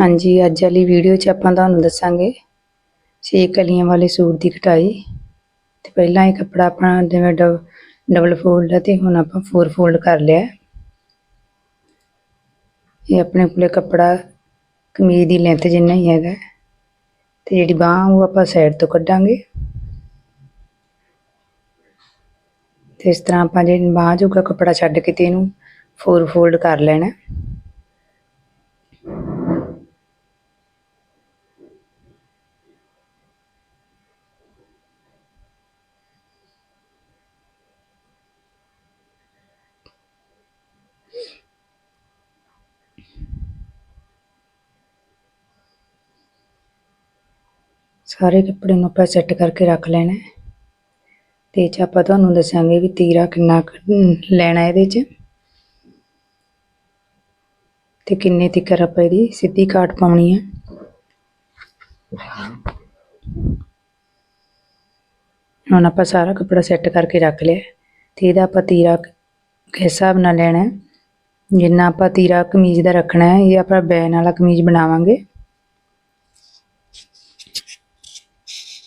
ਹਾਂਜੀ, ਅੱਜ ਵਾਲੀ ਵੀਡੀਓ 'ਚ ਆਪਾਂ ਤੁਹਾਨੂੰ ਦੱਸਾਂਗੇ ਛੇ ਕਲੀਆਂ ਵਾਲੇ ਸੂਟ ਦੀ ਕਟਾਈ। ਤੇ ਪਹਿਲਾਂ ਇਹ ਕੱਪੜਾ ਆਪਣਾ ਜਿਵੇਂ ਡਬ- ਡਬਲ ਫੋਲਡ ਹੈ ਤੇ ਹੁਣ ਆਪਾਂ ਫੋਰ ਫੋਲਡ ਕਰ ਲਿਆ ਇਹ ਆਪਣੇ ਕੋਲੇ ਕੱਪੜਾ ਕਮੀਜ਼ ਦੀ ਲੈਂਥ ਜਿੰਨਾ ਹੀ ਹੈਗਾ ਹੈ। ਤੇ ਜਿਹੜੀ ਬਾਹ ਉਹ ਆਪਾਂ ਸਾਈਡ ਤੋਂ ਕੱਢਾਂਗੇ। ਤੇ ਇਸ ਤਰ੍ਹਾਂ ਆਪਾਂ ਜਿਹੜੀ ਬਾਹ ਜੋਗਾ ਕੱਪੜਾ ਛੱਡ ਕੇ ਤੇ ਇਹਨੂੰ ਫੋਰ ਫੋਲਡ ਕਰ ਲੈਣਾ ਸਾਰੇ ਕੱਪੜੇ ਨੂੰ ਆਪਾਂ ਸੈੱਟ ਕਰਕੇ ਰੱਖ ਲੈਣਾ ਹੈ। ਤੇ ਇਹ 'ਚ ਆਪਾਂ ਤੁਹਾਨੂੰ ਦੱਸਾਂਗੇ ਵੀ ਤੀਰਾ ਕਿੰਨਾ ਕੁ, ਲੈਣਾ ਇਹਦੇ 'ਚ। ਤੇ ਕਿੰਨੇ ਤੀਕਰ ਆਪਾਂ ਇਹਦੀ ਸਿੱਧੀ ਕਾਟ ਪਾਉਣੀ ਹੈ। ਹੁਣ ਆਪਾਂ ਸਾਰਾ ਕੱਪੜਾ ਸੈੱਟ ਕਰਕੇ ਰੱਖ ਲਿਆ ਤੇ ਇਹਦਾ ਆਪਾਂ ਤੀਰਾ ਕਿਸ ਹਿਸਾਬ ਨਾਲ ਲੈਣਾ ਜਿੰਨਾ ਆਪਾਂ ਤੀਰਾ ਕਮੀਜ਼ ਦਾ ਰੱਖਣਾ ਹੈ ਇਹ ਆਪਾਂ ਬੈਨ ਵਾਲਾ ਕਮੀਜ਼ ਬਣਾਵਾਂਗੇ।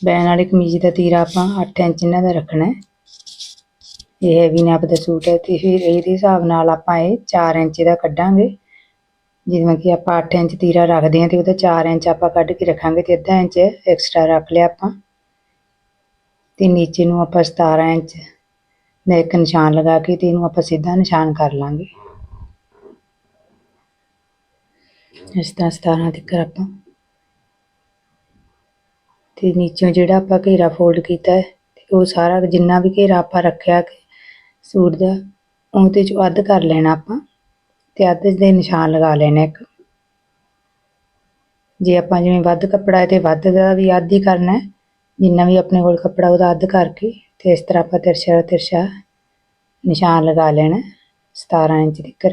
ਬੈਨ ਵਾਲੀ ਕਮੀਜ਼ ਦਾ ਤੀਰਾ ਆਪਾਂ 8 ਇੰਚ ਇਹਨਾਂ ਦਾ ਰੱਖਣਾ ਹੈ। ਇਹ ਹੈਵੀ ਨਾਪ ਦਾ ਸੂਟ ਹੈ ਤੇ ਫਿਰ ਇਹਦੇ ਹਿਸਾਬ ਨਾਲ ਆਪਾਂ ਇਹ 4 ਇੰਚ ਦਾ ਕੱਢਾਂਗੇ। ਜਿਵੇਂ ਕਿ ਆਪਾਂ 8 ਇੰਚ ਤੀਰਾ ਰੱਖਦੇ ਹਾਂ ਤੇ ਉਹਦਾ 4 ਇੰਚ ਆਪਾਂ ਕੱਢ ਕੇ ਰੱਖਾਂਗੇ ਤੇ ਅੱਧਾ ਇੰਚ ਐਕਸਟਰਾ ਰੱਖ ਲਿਆ ਆਪਾਂ। ਤੇ ਨੀਚੇ ਨੂੰ ਆਪਾਂ 17 ਇੰਚ ਦਾ ਇੱਕ ਨਿਸ਼ਾਨ ਲਗਾ ਕੇ ਤੇ ਇਹਨੂੰ ਆਪਾਂ ਸਿੱਧਾ ਨਿਸ਼ਾਨ ਕਰ ਲਾਂਗੇ। ਇਸ ਤਰ੍ਹਾਂ 17 ਤੱਕ ਆਪਾਂ ਤੇ ਨੀਚੋਂ ਜਿਹੜਾ ਆਪਾਂ ਘੇਰਾ ਫੋਲਡ ਕੀਤਾ ਹੈ ਉਹ ਸਾਰਾ ਜਿੰਨਾ ਵੀ ਘੇਰਾ ਆਪਾਂ ਰੱਖਿਆ ਸੂਟ ਦਾ, ਉਹਦੇ ਚੋਂ ਅੱਧ ਕਰ ਲੈਣਾ ਆਪਾਂ ਤੇ ਅੱਧ ਦੇ ਨਿਸ਼ਾਨ ਲਗਾ ਲੈਣਾ ਇੱਕ। ਜੇ ਆਪਾਂ ਜਿਵੇਂ ਵੱਧ ਕੱਪੜਾ ਹੈ ਤੇ ਵੱਧ ਦਾ ਵੀ ਅੱਧ ਹੀ ਕਰਨਾ ਹੈ, ਜਿੰਨਾ ਵੀ ਆਪਣੇ ਕੋਲ ਕੱਪੜਾ ਉਹਦਾ ਅੱਧ ਕਰਕੇ ਤੇ ਇਸ ਤਰ੍ਹਾਂ ਆਪਾਂ ਤਿਰਛਾ ਤਿਰਛਾ ਨਿਸ਼ਾਨ ਲਗਾ ਲੈਣਾ 17 ਇੰਚ ਤੱਕ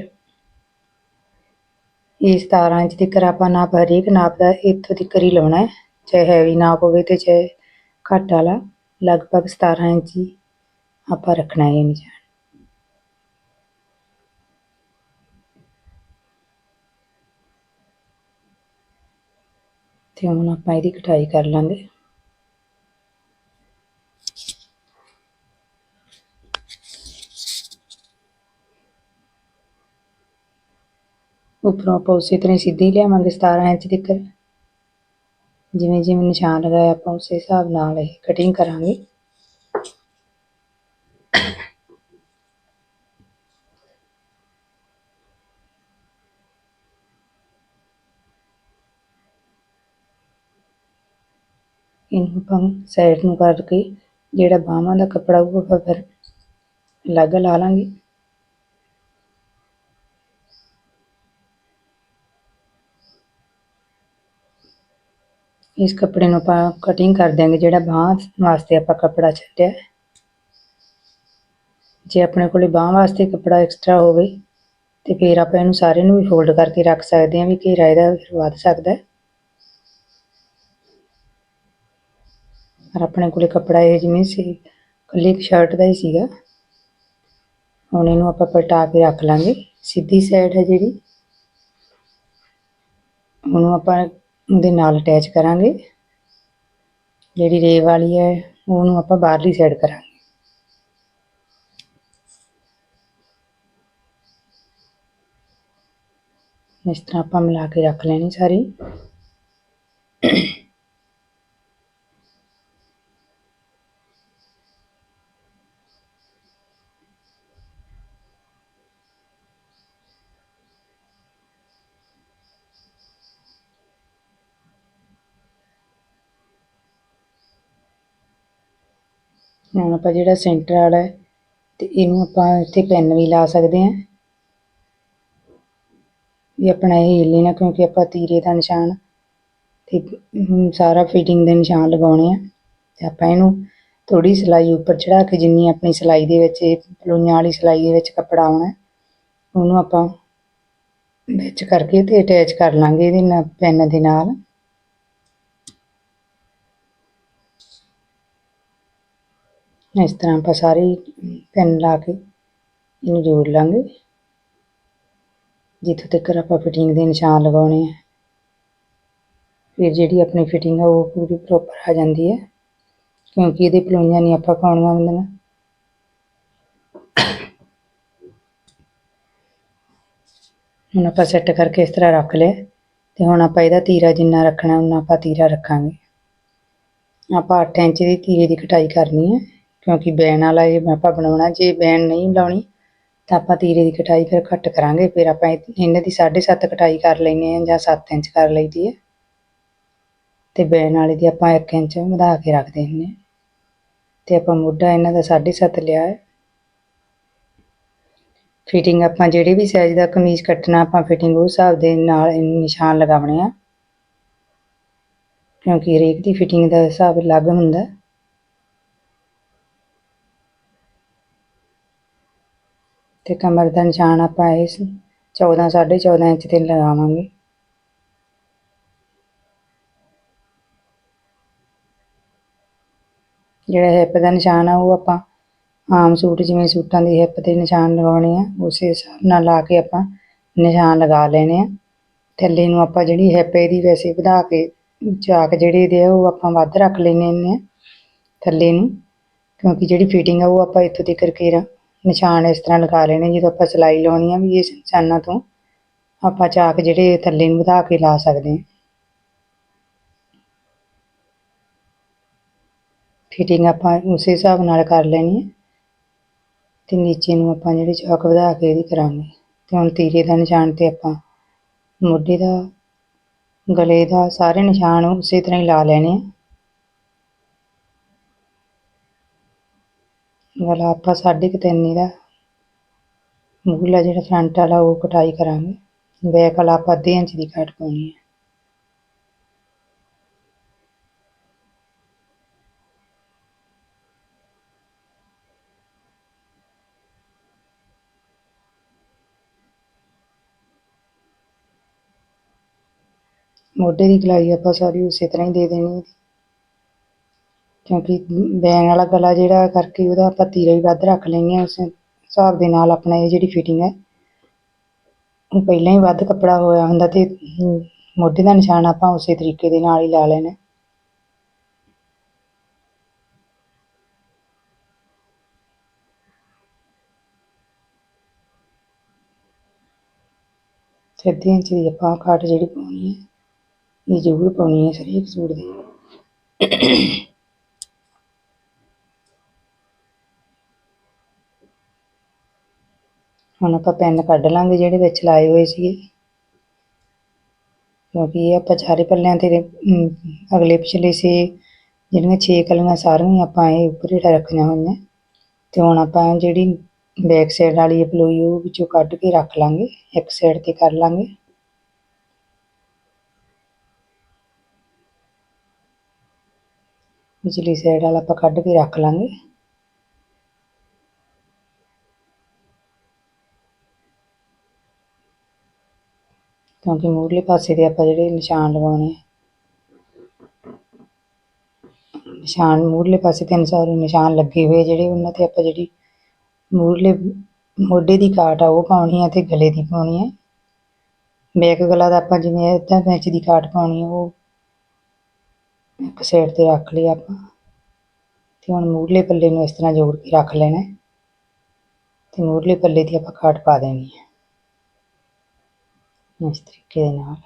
ਇਹ 17 ਇੰਚ ਤੱਕ ਆਪਾਂ ਨਾਪ ਹਰੇਕ ਨਾਪ ਦਾ ਇੱਥੋਂ ਤੱਕ ਹੀ ਲਾਉਣਾ ਹੈ। ਚਾਹੇ ਹੈਵੀ ਨਾਪ ਹੋਵੇ ਤੇ ਚਾਹੇ ਘੱਟ ਵਾਲਾ, ਲਗਭਗ 17 ਇੰਚ ਹੀ ਆਪਾਂ ਰੱਖਣਾ ਹੈ ਇਹ ਨਿਸ਼ਾਨ ਤੇ ਹੁਣ ਆਪਾਂ ਇਹਦੀ ਕਟਾਈ ਕਰ ਲਾਂਗੇ। ਉੱਪਰੋਂ ਆਪਾਂ ਉਸੇ ਤਰ੍ਹਾਂ ਹੀ ਸਿੱਧੀ ਲਿਆਵਾਂਗੇ 17 ਇੰਚ ਤੱਕ। ਜਿਵੇਂ ਜਿਵੇਂ ਨਿਸ਼ਾਨ ਲਗਾਇਆ ਆਪਾਂ ਉਸੇ ਹਿਸਾਬ ਨਾਲ ਇਹ ਕਟਿੰਗ ਕਰਾਂਗੇ। ਇਹਨੂੰ ਆਪਾਂ ਸਾਈਡ ਨੂੰ ਕਰਕੇ ਜਿਹੜਾ ਬਾਹਾਂ ਦਾ ਕੱਪੜਾ ਉਹ ਆਪਾਂ ਫਿਰ ਅਲੱਗ ਲਾ ਲਾਂਗੇ। ਇਸ ਕੱਪੜੇ ਨੂੰ ਆਪਾਂ ਕਟਿੰਗ ਕਰ ਦਿਆਂਗੇ, ਜਿਹੜਾ ਬਾਹਾਂ ਵਾਸਤੇ ਆਪਾਂ ਕੱਪੜਾ ਛੱਡਿਆ ਜੇ ਆਪਣੇ ਕੋਲੇ ਬਾਹਾਂ ਵਾਸਤੇ ਕੱਪੜਾ ਐਕਸਟਰਾ ਹੋਵੇ, ਤੇ ਫਿਰ ਆਪਾਂ ਇਹਨੂੰ ਸਾਰੇ ਨੂੰ ਵੀ ਫੋਲਡ ਕਰਕੇ ਰੱਖ ਸਕਦੇ ਹਾਂ ਵੀ ਘੇਰਾ ਇਹਦਾ ਫਿਰ ਵੱਧ ਸਕਦਾ ਪਰ ਆਪਣੇ ਕੋਲੇ ਕੱਪੜਾ ਇਹ ਜਿਵੇਂ ਸੀ ਇਕੱਲੀ ਇੱਕ ਸ਼ਰਟ ਦਾ ਹੀ ਸੀਗਾ। ਹੁਣ ਇਹਨੂੰ ਆਪਾਂ ਪਲਟਾ ਕੇ ਰੱਖ ਲਾਂਗੇ। ਸਿੱਧੀ ਸਾਈਡ ਹੈ ਜਿਹੜੀ। ਉਹਨੂੰ ਆਪਾਂ ਉਹਦੇ ਨਾਲ ਅਟੈਚ ਕਰਾਂਗੇ। ਜਿਹੜੀ ਰੇਵ ਵਾਲੀ ਹੈ, ਉਹਨੂੰ ਆਪਾਂ ਬਾਹਰਲੀ ਸਾਈਡ ਕਰਾਂਗੇ। ਇਸ ਤਰ੍ਹਾਂ ਆਪਾਂ ਮਿਲਾ ਕੇ ਰੱਖ ਲੈਣੀ ਸਾਰੀ। ਹੁਣ ਆਪਾਂ ਜਿਹੜਾ ਸੈਂਟਰ ਵਾਲਾ ਹੈ, ਤੇ ਇਹਨੂੰ ਆਪਾਂ ਇੱਥੇ ਪੈਨ ਵੀ ਲਾ ਸਕਦੇ ਹਾਂ। ਵੀ ਆਪਣਾ ਇਹ ਹਿੱਲੇ ਨਾ ਕਿਉਂਕਿ ਆਪਾਂ ਤੀਰੇ ਦਾ ਨਿਸ਼ਾਨ ਤੇ ਸਾਰਾ ਫਿਟਿੰਗ ਦੇ ਨਿਸ਼ਾਨ ਲਗਾਉਣੇ ਆ। ਤੇ ਆਪਾਂ ਇਹਨੂੰ ਥੋੜੀ ਸਿਲਾਈ ਉੱਪਰ ਚੜਾ ਕੇ ਜਿੰਨੀ ਆਪਣੀ ਸਿਲਾਈ ਦੇ ਵਿੱਚ, ਇਹ ਪਲੂਈਆਂ ਵਾਲੀ ਸਿਲਾਈ ਦੇ ਵਿੱਚ ਕੱਪੜਾ ਆਉਣਾ ਉਹਨੂੰ ਆਪਾਂ ਵਿੱਚ ਕਰਕੇ ਤੇ ਅਟੈਚ ਕਰ ਲਾਂਗੇ ਇਹਦੇ ਨਾਲ ਪੈਨ ਦੇ ਨਾਲ। ਇਸ ਤਰ੍ਹਾਂ ਆਪਾਂ ਸਾਰੇ ਪਿੰਨ ਲਾ ਕੇ ਇਹਨੂੰ ਜੋੜ ਲਾਂਗੇ। ਜਿੱਥੋਂ ਤੱਕ ਆਪਾਂ ਫਿਟਿੰਗ ਦੇ ਨਿਸ਼ਾਨ ਲਗਾਉਣੇ ਆ। ਫਿਰ ਜਿਹੜੀ ਆਪਣੀ ਫਿਟਿੰਗ ਆ, ਉਹ ਪੂਰੀ ਪ੍ਰੋਪਰ ਆ ਜਾਂਦੀ ਹੈ। ਕਿਉਂਕਿ ਇਹਦੇ ਪਲੋਈਆਂ ਨਹੀਂ ਆਪਾਂ ਪਾਉਣੀਆਂ ਹੁੰਦੀਆਂ ਹੁਣ ਆਪਾਂ ਸੈੱਟ ਕਰਕੇ ਇਸ ਤਰ੍ਹਾਂ ਰੱਖ ਲਿਆ। ਤੇ ਹੁਣ ਆਪਾਂ ਇਹਦਾ ਤੀਰਾ ਜਿੰਨਾ ਰੱਖਣਾ ਉਹਨਾਂ ਆਪਾਂ ਤੀਰਾ ਰੱਖਾਂਗੇ। ਆਪਾਂ 8 ਇੰਚ ਦੀ ਤੀਰੇ ਦੀ ਕਟਾਈ ਕਰਨੀ ਹੈ। ਕਿਉਂਕਿ ਬੈਨ ਵਾਲਾ ਇਹ ਆਪਾਂ ਬਣਾਉਣਾ, ਜੇ ਬੈਨ ਨਹੀਂ ਲਾਉਣੀ ਤਾਂ ਆਪਾਂ ਤੀਰੇ ਦੀ ਕਟਾਈ ਫਿਰ ਘੱਟ ਕਰਾਂਗੇ, ਫਿਰ ਆਪਾਂ ਇਹਨਾਂ ਦੀ 7.5 ਕਟਾਈ ਕਰ ਲੈਨੇ ਆ ਜਾਂ 7 ਇੰਚ ਕਰ ਲਈਦੀ ਹੈ। ਤੇ ਬੈਨ ਵਾਲੇ ਦੀ ਆਪਾਂ 1 ਇੰਚ ਵਧਾ ਕੇ ਰੱਖ ਦਿੰਦੇ ਹਾਂ। ਤੇ ਆਪਾਂ ਮੋਢਾ ਇਹਨਾਂ ਦਾ 7.5 ਲਿਆ ਹੈ। ਫਿਟਿੰਗ ਆਪਾਂ ਜਿਹੜੇ ਵੀ ਸਾਈਜ਼ ਦਾ ਕਮੀਜ਼ ਕੱਟਣਾ, ਆਪਾਂ ਫਿਟਿੰਗ ਉਸ ਹਿਸਾਬ ਦੇ ਨਾਲ ਨਿਸ਼ਾਨ ਲਗਾਉਣੇ ਆ। ਕਿਉਂਕਿ ਹਰੇਕ ਦੀ ਫਿਟਿੰਗ ਦਾ ਹਿਸਾਬ ਅਲੱਗ ਹੁੰਦਾ। ਹੈ। ਤੇ ਕਮਰ ਦਾ ਨਿਸ਼ਾਨ ਆਪਾਂ ਇਸ 14 14.5 ਇੰਚ ਤੇ ਲਗਾਵਾਂਗੇ। ਜਿਹੜਾ ਹਿੱਪ ਦਾ ਨਿਸ਼ਾਨ ਆ, ਉਹ ਆਪਾਂ ਆਮ ਸੂਟ, ਜਿਵੇਂ ਸੂਟਾਂ ਦੀ ਹਿੱਪ ਤੇ ਨਿਸ਼ਾਨ ਲਗਾਉਣੇ ਆ, ਉਸੇ ਹਿਸਾਬ ਨਾਲ ਲਾ ਕੇ ਆਪਾਂ ਨਿਸ਼ਾਨ ਲਗਾ ਲੈਣੇ ਆ। ਥੱਲੇ ਨੂੰ ਆਪਾਂ ਜਿਹੜੀ ਹਿੱਪ ਇਹਦੀ ਵੈਸੇ ਵਧਾ ਕੇ, ਚਾਕ ਜਿਹੜੇ ਇਹਦੇ ਆ, ਉਹ ਆਪਾਂ ਵੱਧ ਰੱਖ ਲੈਣੇ ਨੇ ਥੱਲੇ ਨੂੰ, ਕਿਉਂਕਿ ਜਿਹੜੀ ਫਿਟਿੰਗ ਆ, ਉਹ ਆਪਾਂ ਇੱਥੋਂ ਤੱਕ ਕੇ ਨਿਸ਼ਾਨ ਇਸ ਤਰ੍ਹਾਂ ਲਗਾ ਲੈਣੇ, ਜਦੋਂ ਆਪਾਂ ਸਿਲਾਈ ਲਾਉਣੀ ਆ ਵੀ ਇਸ ਨਿਸ਼ਾਨਾਂ ਤੋਂ ਆਪਾਂ ਚਾਕ ਜਿਹੜੇ ਥੱਲੇ ਨੂੰ ਵਧਾ ਕੇ ਲਾ ਸਕਦੇ ਹਾਂ। ਫਿਟਿੰਗ ਆਪਾਂ ਉਸੇ ਹਿਸਾਬ ਨਾਲ ਕਰ ਲੈਣੀ ਹੈ ਤੇ ਨੀਚੇ ਨੂੰ ਆਪਾਂ ਜਿਹੜੇ ਚਾਕ ਵਧਾ ਕੇ ਇਹਦੀ ਕਰਾਂਗੇ। ਤੇ ਹੁਣ ਤੀਰੇ ਦਾ ਨਿਸ਼ਾਨ ਤੇ ਆਪਾਂ ਮੋਢੇ ਦਾ, ਗਲੇ ਦਾ ਸਾਰੇ ਨਿਸ਼ਾਨ ਉਸੇ ਤਰ੍ਹਾਂ ਹੀ ਲਾ ਲੈਣੇ ਆ। ਵਾਲਾ ਆਪਾਂ ਸਾਢੇ ਕੁ ਤਿੰਨ ਦਾ ਮੂਹਰਲਾ ਜਿਹੜਾ ਫਰੰਟ ਵਾਲਾ ਉਹ ਕਟਾਈ ਕਰਾਂਗੇ। ਬੈਕ ਵਾਲਾ ਆਪਾਂ ਅੱਧੇ ਇੰਚ ਦੀ ਕੱਟ ਪਾਉਣੀ ਹੈ। ਮੋਢੇ ਦੀ ਗਲਾਈ ਆਪਾਂ ਸਾਰੀ ਉਸੇ ਤਰ੍ਹਾਂ ਹੀ ਦੇ ਦੇਣੀ ਹੈ। ਕਿਉਂਕਿ ਬੈਨ ਵਾਲਾ ਗਲਾ ਜਿਹੜਾ ਕਰਕੇ ਉਹਦਾ ਆਪਾਂ ਤੀਰਾ ਹੀ ਵੱਧ ਰੱਖ ਲੈਂਦੇ ਹਾਂ, ਉਸ ਹਿਸਾਬ ਦੇ ਨਾਲ ਆਪਣਾ ਇਹ ਜਿਹੜੀ ਫਿਟਿੰਗ ਹੈ, ਉਹ ਪਹਿਲਾਂ ਹੀ ਵੱਧ ਕੱਪੜਾ ਹੋਇਆ ਹੁੰਦਾ ਤੇ ਮੋਢੇ ਦਾ ਨਿਸ਼ਾਨ ਆਪਾਂ ਉਸੇ ਤਰੀਕੇ ਦੇ ਨਾਲ ਹੀ ਲਾ ਲੈਣਾ ਤੇ ਅੱਧੇ ਇੰਚ ਦੀ ਆਪਾਂ ਕਾਟ ਜਿਹੜੀ ਪਾਉਣੀ ਹੈ, ਇਹ ਜ਼ਰੂਰ ਪਾਉਣੀ ਹੈ ਹਰੇਕ ਸੂਟ ਦੇ। ਹੁਣ ਆਪਾਂ ਪੈਨ ਕੱਢ ਲਾਂਗੇ ਜਿਹੜੇ ਵਿੱਚ ਲਾਏ ਹੋਏ ਸੀਗੇ। ਕਿਉਂਕਿ ਇਹ ਆਪਾਂ ਚਾਰੇ ਪੱਲਿਆਂ ਤੇ ਅਗਲੇ ਪਿਛਲੇ ਸੇ ਜਿਹੜੀਆਂ 6 ਕਲੀਆਂ ਸਾਰੀਆਂ ਆਪਾਂ ਇਹ ਉੱਪਰ ਹੀ ਰੱਖੀਆਂ ਹੋਈਆਂ। ਤੇ ਹੁਣ ਆਪਾਂ ਜਿਹੜੀ ਬੈਕ ਸਾਈਡ ਵਾਲੀ ਇਹ ਪਲੋਈ ਉਹ ਵਿੱਚੋਂ ਕੱਢ ਕੇ ਰੱਖ ਲਾਂਗੇ, ਇੱਕ ਸਾਈਡ ਤੇ ਕਰ ਲਾਂਗੇ। ਪਿਛਲੀ ਸਾਈਡ ਵਾਲਾ ਆਪਾਂ ਕੱਢ ਕੇ ਰੱਖ ਲਾਂਗੇ। ਕਿਉਂਕਿ ਮੂਹਰਲੇ ਪਾਸੇ ਦੇ ਆਪਾਂ ਜਿਹੜੇ ਨਿਸ਼ਾਨ ਲਗਾਉਣੇ ਆ। ਨਿਸ਼ਾਨ ਮੂਹਰਲੇ ਪਾਸੇ ਤਿੰਨ ਸਾਰੇ ਨਿਸ਼ਾਨ ਲੱਗੇ ਹੋਏ ਜਿਹੜੇ ਉਹਨਾਂ ਤੇ ਆਪਾਂ ਜਿਹੜੀ ਮੂਹਰਲੇ, ਮੋਢੇ ਦੀ ਕਾਟ ਆ ਉਹ ਪਾਉਣੀ ਆ ਤੇ ਗਲੇ ਦੀ ਪਾਉਣੀ ਆ। ਬੈਕ ਗਲਾ ਦਾ ਆਪਾਂ ਜਿਵੇਂ ਅੱਧਾ ਕੁ ਦੀ ਕਾਟ ਪਾਉਣੀ ਆ, ਉਹ ਇੱਕ ਸਾਈਡ ਤੇ ਰੱਖ ਲਈ ਆਪਾਂ। ਤੇ ਹੁਣ ਮੂਹਰਲੇ ਪੱਲੇ ਨੂੰ ਇਸ ਤਰ੍ਹਾਂ ਜੋੜ ਕੇ ਰੱਖ ਲੈਣਾ। ਹੈ ਤੇ ਮੂਹਰਲੇ ਪੱਲੇ ਦੀ ਆਪਾਂ ਕਾਟ ਪਾ ਦੇਣੀ ਹੈ ਇਸ ਤਰੀਕੇ ਦੇ ਨਾਲ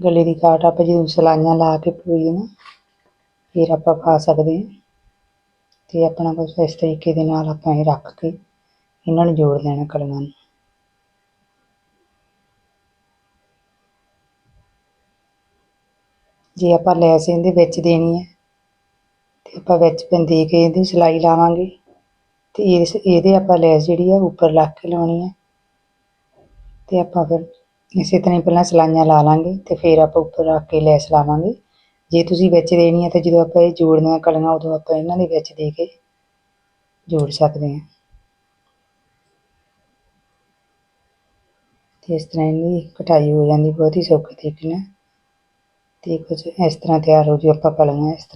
ਗਲੇ ਦੀ ਕਾਟ ਆਪਾਂ ਜਦੋਂ ਸਲਾਈਆਂ ਲਾ ਕੇ ਪੂਰੀ ਨਾ, ਫਿਰ ਆਪਾਂ ਪਾ ਸਕਦੇ ਹਾਂ। ਤੇ ਆਪਣਾ ਕੁਛ ਇਸ ਤਰੀਕੇ ਦੇ ਨਾਲ ਆਪਾਂ ਇਹ ਰੱਖ ਕੇ ਇਹਨਾਂ ਨੂੰ ਜੋੜ ਦੇਣਾ ਕਲੀਆਂ ਨੂੰ। ਜੇ ਆਪਾਂ ਲੈਸ ਇਹਦੇ ਵਿੱਚ ਦੇਣੀ ਹੈ ਆਪਾਂ ਵਿੱਚ ਪਨ ਦੇ ਕੇ ਇਹਦੀ ਸਿਲਾਈ ਲਾਵਾਂਗੇ ਤੇ ਇਸ, ਇਹਦੇ ਆਪਾਂ ਲੈਸ ਜਿਹੜੀ ਆ ਉੱਪਰ ਲਾ ਕੇ ਲਾਉਣੀ ਹੈ ਤੇ ਆਪਾਂ ਫਿਰ ਇਸੇ ਤਰ੍ਹਾਂ ਹੀ ਪਹਿਲਾਂ ਸਲਾਈਆਂ ਲਾ ਲਾਂਗੇ ਤੇ ਫਿਰ ਆਪਾਂ ਉੱਪਰ ਰੱਖ ਕੇ ਲੈਸ ਲਾਵਾਂਗੇ। ਜੇ ਤੁਸੀਂ ਵਿੱਚ ਦੇਣੀ ਹੈ ਤਾਂ ਜਦੋਂ ਆਪਾਂ ਇਹ ਜੋੜਨੀਆਂ ਕਲੀਆਂ ਉਦੋਂ ਆਪਾਂ ਇਹਨਾਂ ਦੇ ਵਿੱਚ ਦੇ ਕੇ ਜੋੜ ਸਕਦੇ ਹਾਂ ਤੇ ਇਸ ਤਰ੍ਹਾਂ ਇਹਦੀ ਕਟਾਈ ਹੋ ਜਾਂਦੀ, ਬਹੁਤ ਹੀ ਸੌਖੇ ਤਰੀਕੇ ਨਾਲ। ਤੇ ਕੁਝ ਇਸ ਤਰ੍ਹਾਂ ਤਿਆਰ ਹੋ ਜੂ ਆਪਾਂ ਕਲੀਆਂ ਇਸ ਤਰ੍ਹਾਂ।